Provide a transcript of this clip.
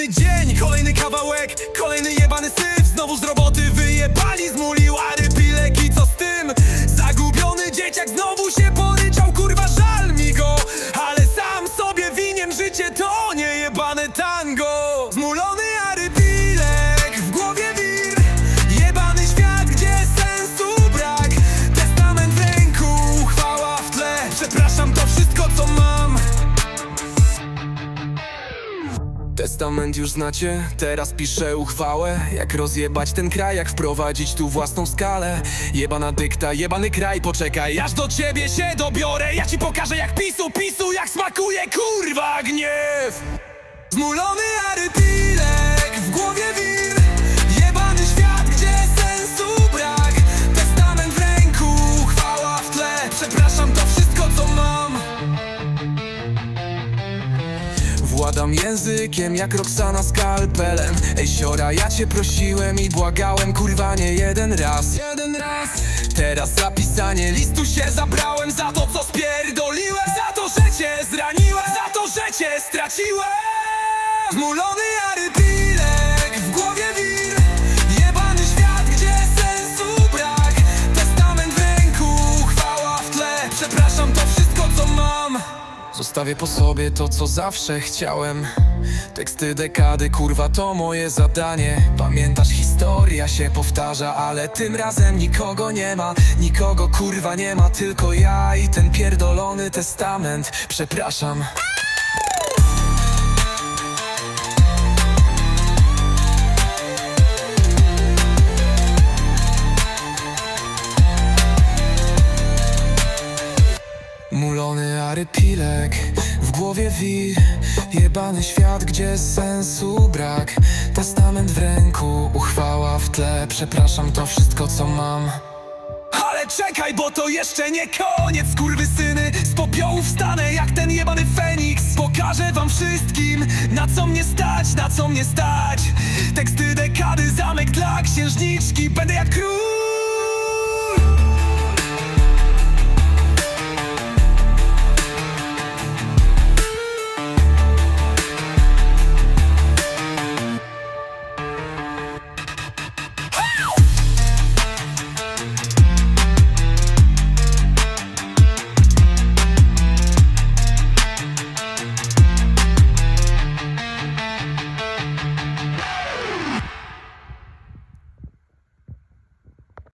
Kolejny dzień, kolejny kawałek, kolejny jebany syf Znowu z roboty Testament już znacie, teraz piszę uchwałę. Jak rozjebać ten kraj, jak wprowadzić tu własną skalę? Jebana dykta, jebany kraj, poczekaj. Aż do ciebie się dobiorę, ja ci pokażę jak pisu, pisu Jak smakuje kurwa gniew. Zmulony Władam językiem jak Roxana skalpelem Ej siora, ja cię prosiłem i błagałem kurwa nie jeden raz. Jeden raz. Teraz zapisanie listu się zabrałem. Za to co spierdoliłem. Za to, że cię zraniłem. Za to, że cię straciłem. Zmulony arypilek w głowie wir. Jebany świat, gdzie sensu brak. Testament w ręku, chwała w tle. Przepraszam, to wszystko co mam Zostawię po sobie to, co zawsze chciałem. Teksty dekady, kurwa, to moje zadanie. Pamiętasz, historia się powtarza Ale tym razem nikogo nie ma. Nikogo, kurwa, nie ma Tylko ja i ten pierdolony testament. Przepraszam. Mulony arypilek, w głowie wir Jebany świat, gdzie sensu brak. Testament w ręku, uchwała w tle. Przepraszam, to wszystko co mam. Ale czekaj, bo to jeszcze nie koniec, syny. Z popiołu wstanę jak ten jebany Feniks. Pokażę wam wszystkim, na co mnie stać, na co mnie stać. Teksty dekady, zamek dla księżniczki. Będę jak król